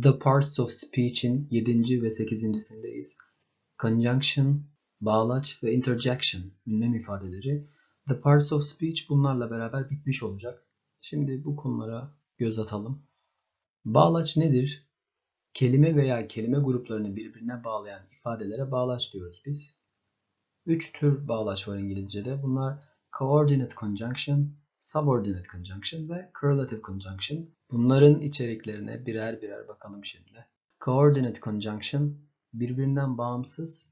The Parts of Speech'in 7. ve 8.sindeyiz. Conjunction, bağlaç ve interjection ünlem ifadeleri. The Parts of Speech bunlarla beraber bitmiş olacak. Şimdi bu konulara göz atalım. Bağlaç nedir? Kelime veya kelime gruplarını birbirine bağlayan ifadelere bağlaç diyoruz biz. Üç tür bağlaç var İngilizce'de. Bunlar coordinate conjunction, subordinate conjunction ve correlative conjunction. Bunların içeriklerine birer birer bakalım şimdi. Coordinate conjunction birbirinden bağımsız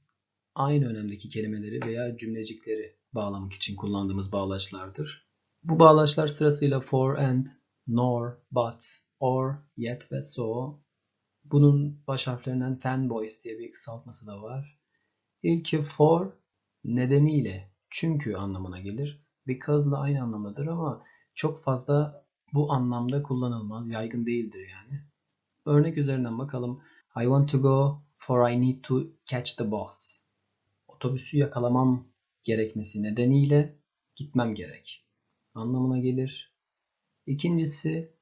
aynı önemdeki kelimeleri veya cümlecikleri bağlamak için kullandığımız bağlaçlardır. Bu bağlaçlar sırasıyla for and, nor, but, or, yet ve so. Bunun baş harflerinden fanboys diye bir kısaltması da var. İlki for nedeniyle, çünkü anlamına gelir. Because da aynı anlamdadır ama çok fazla bu anlamda kullanılmaz, yaygın değildir yani. Örnek üzerinden bakalım. I want to go for I need to catch the bus. Otobüsü yakalamam gerekmesi nedeniyle gitmem gerek. Anlamına gelir. İkincisi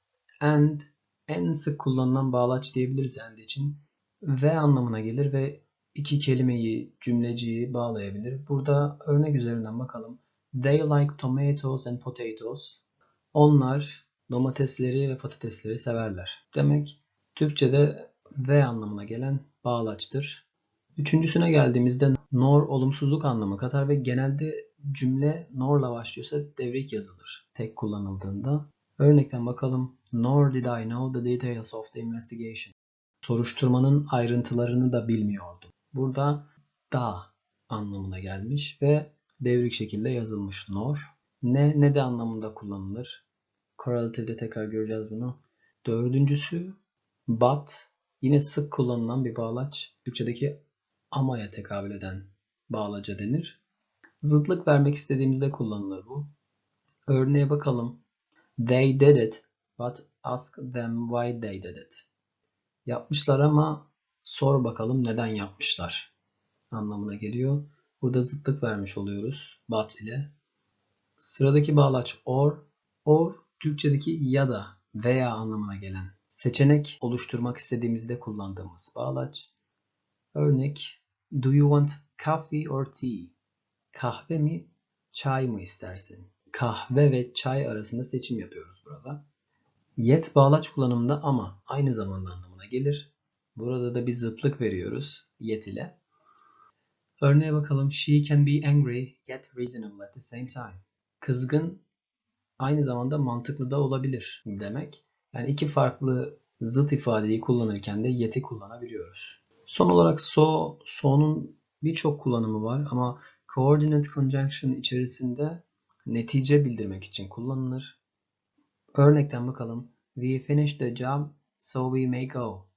and en sık kullanılan bağlaç diyebiliriz and için. Ve anlamına gelir ve iki kelimeyi, cümleciyi bağlayabilir. Burada örnek üzerinden bakalım. They like tomatoes and potatoes. Onlar domatesleri ve patatesleri severler. Demek Türkçe'de ve anlamına gelen bağlaçtır. Üçüncüsüne geldiğimizde nor olumsuzluk anlamı katar ve genelde cümle nor'la başlıyorsa devrik yazılır tek kullanıldığında. Örnekten bakalım. Nor did I know the details of the investigation. Soruşturmanın ayrıntılarını da bilmiyordum. Burada da anlamına gelmiş ve devrik şekilde yazılmış nor. Ne ne de anlamında kullanılır. Correlative'de tekrar göreceğiz bunu. Dördüncüsü but yine sık kullanılan bir bağlaç. Türkçedeki amaya tekabül eden bağlaca denir. Zıtlık vermek istediğimizde kullanılır bu. Örneğe bakalım. They did it, but ask them why they did it. Yapmışlar ama sor bakalım neden yapmışlar anlamına geliyor. Burada zıtlık vermiş oluyoruz but ile. Sıradaki bağlaç or. Or Türkçedeki ya da veya anlamına gelen seçenek oluşturmak istediğimizde kullandığımız bağlaç. Örnek Do you want coffee or tea? Kahve mi, çay mı istersin? Kahve ve çay arasında seçim yapıyoruz burada. Yet bağlaç kullanımında ama aynı zamanda anlamına gelir. Burada da bir zıtlık veriyoruz yet ile. Örneğe bakalım. She can be angry yet reasonable at the same time. Kızgın aynı zamanda mantıklı da olabilir demek. Yani iki farklı zıt ifadeyi kullanırken de yet'i kullanabiliyoruz. Son olarak so, so'nun birçok kullanımı var ama coordinate conjunction içerisinde netice bildirmek için kullanılır. Örnekten bakalım. We finished the job so we may go.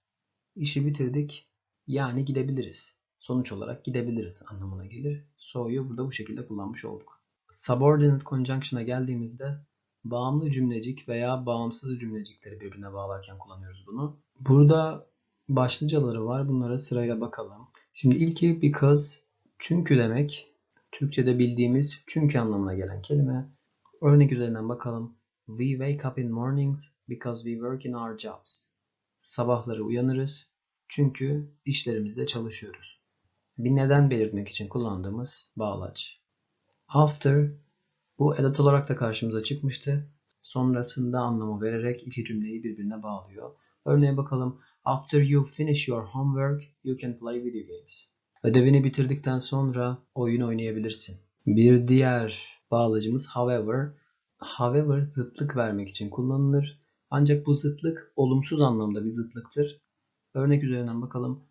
İşi bitirdik yani gidebiliriz. Sonuç olarak gidebiliriz anlamına gelir. So'yu burada bu şekilde kullanmış olduk. Subordinate conjunction'a geldiğimizde bağımlı cümlecik veya bağımsız cümlecikleri birbirine bağlarken kullanıyoruz bunu. Burada başlıcaları var. Bunlara sırayla bakalım. Şimdi ilki because çünkü demek. Türkçe'de bildiğimiz çünkü anlamına gelen kelime. Örnek üzerinden bakalım. We wake up in mornings because we work in our jobs. Sabahları uyanırız çünkü işlerimizde çalışıyoruz. Bir neden belirtmek için kullandığımız bağlaç. After bu edat olarak da karşımıza çıkmıştı. Sonrasında anlamı vererek iki cümleyi birbirine bağlıyor. Örneğe bakalım. After you finish your homework, you can play video games. Ödevini bitirdikten sonra oyun oynayabilirsin. Bir diğer bağlacımız however. However zıtlık vermek için kullanılır. Ancak bu zıtlık olumsuz anlamda bir zıtlıktır. Örnek üzerinden bakalım.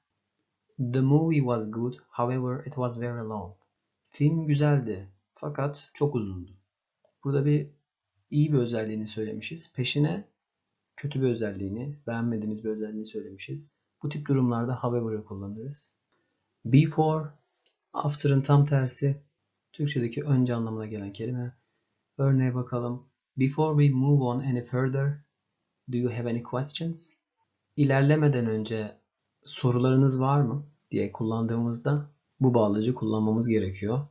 The movie was good, however it was very long. Film güzeldi fakat çok uzundu. Burada bir iyi bir özelliğini söylemişiz. Peşine kötü bir özelliğini, beğenmediğimiz bir özelliğini söylemişiz. Bu tip durumlarda however'ı kullanırız. Before, after'ın tam tersi. Türkçedeki önce anlamına gelen kelime. Örneğe bakalım. Before we move on any further, do you have any questions? İlerlemeden önce sorularınız var mı diye kullandığımızda bu bağlacı kullanmamız gerekiyor.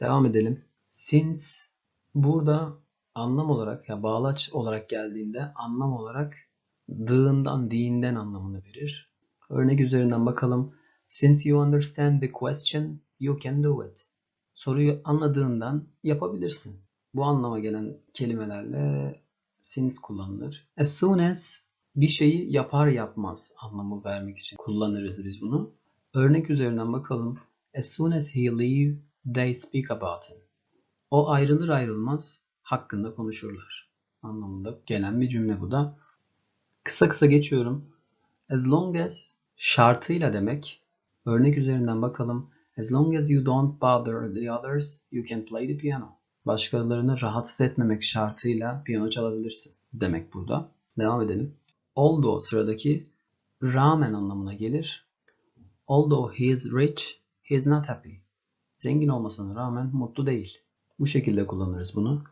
Devam edelim. Since burada anlam olarak ya bağlaç olarak geldiğinde anlam olarak dığından, diğinden anlamını verir. Örnek üzerinden bakalım. Since you understand the question, you can do it. Soruyu anladığından yapabilirsin. Bu anlama gelen kelimelerle since kullanılır. As soon as bir şeyi yapar yapmaz anlamı vermek için kullanırız biz bunu. Örnek üzerinden bakalım. As soon as he leave, they speak about him. O ayrılır ayrılmaz hakkında konuşurlar. Anlamında gelen bir cümle bu da. Kısa kısa geçiyorum. As long as şartıyla demek. Örnek üzerinden bakalım. As long as you don't bother the others, you can play the piano. Başkalarını rahatsız etmemek şartıyla piyano çalabilirsin demek burada. Devam edelim. Although sıradaki rağmen anlamına gelir. Although he is rich, he is not happy. Zengin olmasına rağmen mutlu değil. Bu şekilde kullanırız bunu.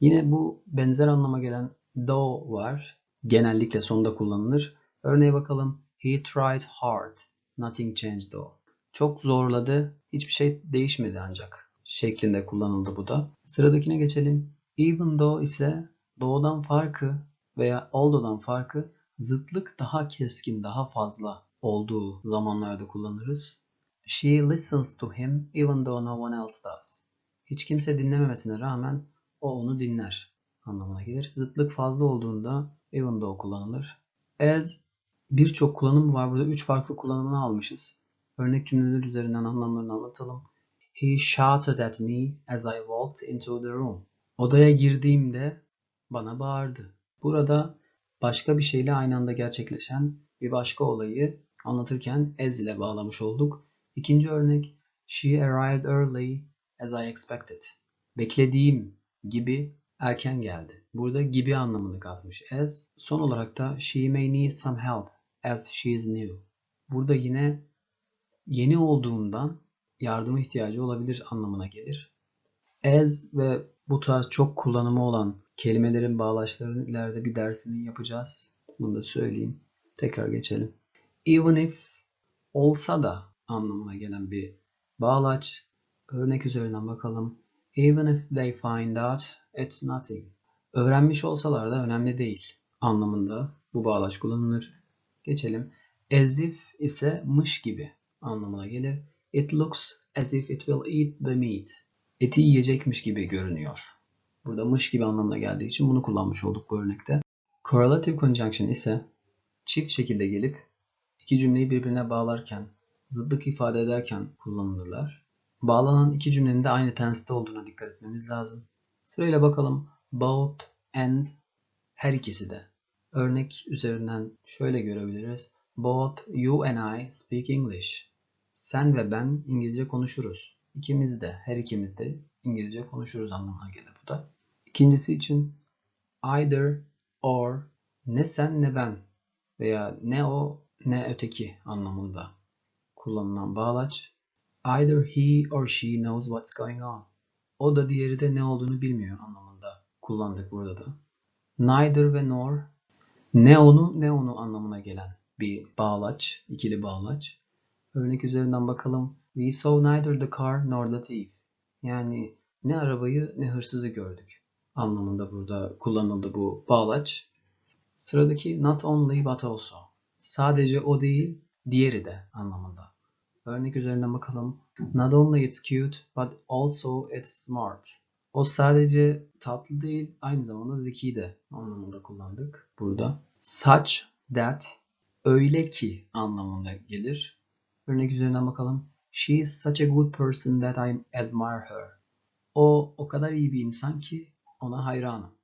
Yine bu benzer anlama gelen though var. Genellikle sonda kullanılır. Örneğe bakalım. He tried hard. Nothing changed though. Çok zorladı. Hiçbir şey değişmedi ancak. Şeklinde kullanıldı bu da. Sıradakine geçelim. Even though ise doğudan farkı veya althought'dan farkı zıtlık daha keskin, daha fazla olduğu zamanlarda kullanırız. She listens to him even though no one else does. Hiç kimse dinlememesine rağmen o onu dinler anlamına gelir. Zıtlık fazla olduğunda even though kullanılır. As birçok kullanım var. Burada üç farklı kullanımını almışız. Örnek cümleler üzerinden anlamlarını anlatalım. He shouted at me as I walked into the room. Odaya girdiğimde bana bağırdı. Burada başka bir şeyle aynı anda gerçekleşen bir başka olayı anlatırken as ile bağlamış olduk. İkinci örnek She arrived early as I expected. Beklediğim gibi erken geldi. Burada gibi anlamını katmış as. Son olarak da she may need some help as she is new. Burada yine yeni olduğundan yardıma ihtiyacı olabilir anlamına gelir. As ve bu tarz çok kullanımı olan kelimelerin bağlaçlarının ileride bir dersini yapacağız. Bunu da söyleyeyim. Tekrar geçelim. Even if olsa da anlamına gelen bir bağlaç. Örnek üzerinden bakalım. Even if they find out, it's nothing. Öğrenmiş olsalar da önemli değil anlamında bu bağlaç kullanılır. Geçelim. As if ise mış gibi anlamına gelir. It looks as if it will eat the meat. Eti yiyecekmiş gibi görünüyor. Burada mış gibi anlamına geldiği için bunu kullanmış olduk bu örnekte. Correlative conjunction ise çift şekilde gelip iki cümleyi birbirine bağlarken, zıtlık ifade ederken kullanılırlar. Bağlanan iki cümlenin de aynı tense'te olduğuna dikkat etmemiz lazım. Sırayla bakalım. Both and her ikisi de. Örnek üzerinden şöyle görebiliriz. Both you and I speak English. Sen ve ben İngilizce konuşuruz. İkimiz de, her ikimiz de İngilizce konuşuruz anlamına gelir bu da. İkincisi için either or ne sen ne ben veya ne o ne öteki anlamında kullanılan bağlaç. Either he or she knows what's going on. O da diğeri de ne olduğunu bilmiyor anlamında kullandık burada da. Neither ve nor ne onu ne onu anlamına gelen bir bağlaç, ikili bağlaç. Örnek üzerinden bakalım. We saw neither the car nor the thief. Yani ne arabayı ne hırsızı gördük anlamında burada kullanıldı bu bağlaç. Sıradaki not only but also. Sadece o değil, diğeri de anlamında. Örnek üzerinden bakalım. Not only it's cute but also it's smart. O sadece tatlı değil, aynı zamanda zeki de anlamında kullandık burada. Such that öyle ki anlamında gelir. Örnek üzerinden bakalım. She is such a good person that I admire her. O o kadar iyi bir insan ki ona hayranım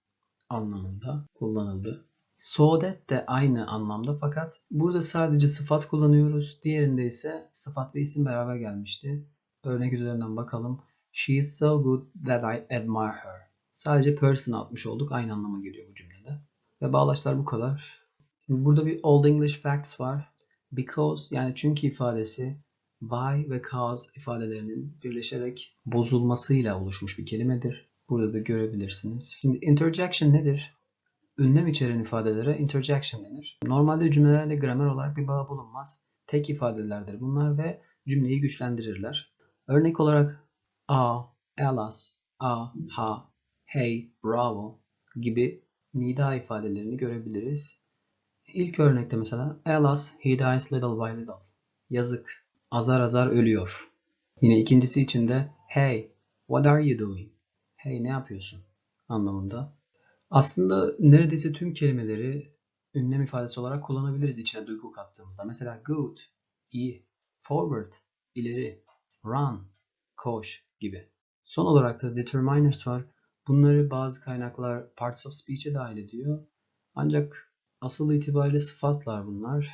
anlamında kullanıldı. So that de aynı anlamda fakat burada sadece sıfat kullanıyoruz. Diğerinde ise sıfat ve isim beraber gelmişti. Örnek üzerinden bakalım. She is so good that I admire her. Sadece person atmış olduk. Aynı anlama geliyor bu cümlede. Ve bağlaçlar bu kadar. Şimdi burada bir Old English Facts var. Because yani çünkü ifadesi by ve cause ifadelerinin birleşerek bozulmasıyla oluşmuş bir kelimedir. Burada da görebilirsiniz. Şimdi interjection nedir? Ünlem içeren ifadelere interjection denir. Normalde cümlelerle gramer olarak bir bağ bulunmaz. Tek ifadelerdir bunlar ve cümleyi güçlendirirler. Örnek olarak a, alas, a, ha, hey, bravo gibi nida ifadelerini görebiliriz. İlk örnekte mesela Alas, he dies little by little. Yazık, azar azar ölüyor. Yine ikincisi için de Hey, what are you doing? Hey ne yapıyorsun? anlamında. Aslında neredeyse tüm kelimeleri ünlem ifadesi olarak kullanabiliriz içine duygu kattığımızda. Mesela good, iyi, forward, ileri, run, koş gibi. Son olarak da determiners var. Bunları bazı kaynaklar parts of speech'e dahil ediyor. Ancak asıl itibariyle sıfatlar bunlar.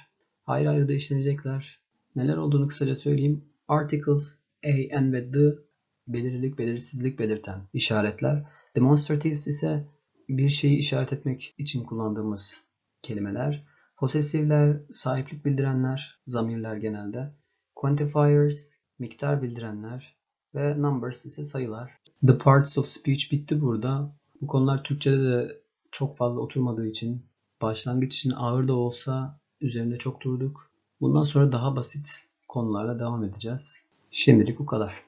Ayrı ayrı da işlenecekler. Neler olduğunu kısaca söyleyeyim. Articles, a, and ve the belirlilik, belirsizlik belirten işaretler. Demonstratives ise bir şeyi işaret etmek için kullandığımız kelimeler. Possessive'ler, sahiplik bildirenler, zamirler genelde. Quantifiers, miktar bildirenler ve numbers ise sayılar. The parts of speech bitti burada. Bu konular Türkçe'de de çok fazla oturmadığı için başlangıç için ağır da olsa üzerinde çok durduk. Bundan sonra daha basit konularla devam edeceğiz. Şimdilik bu kadar.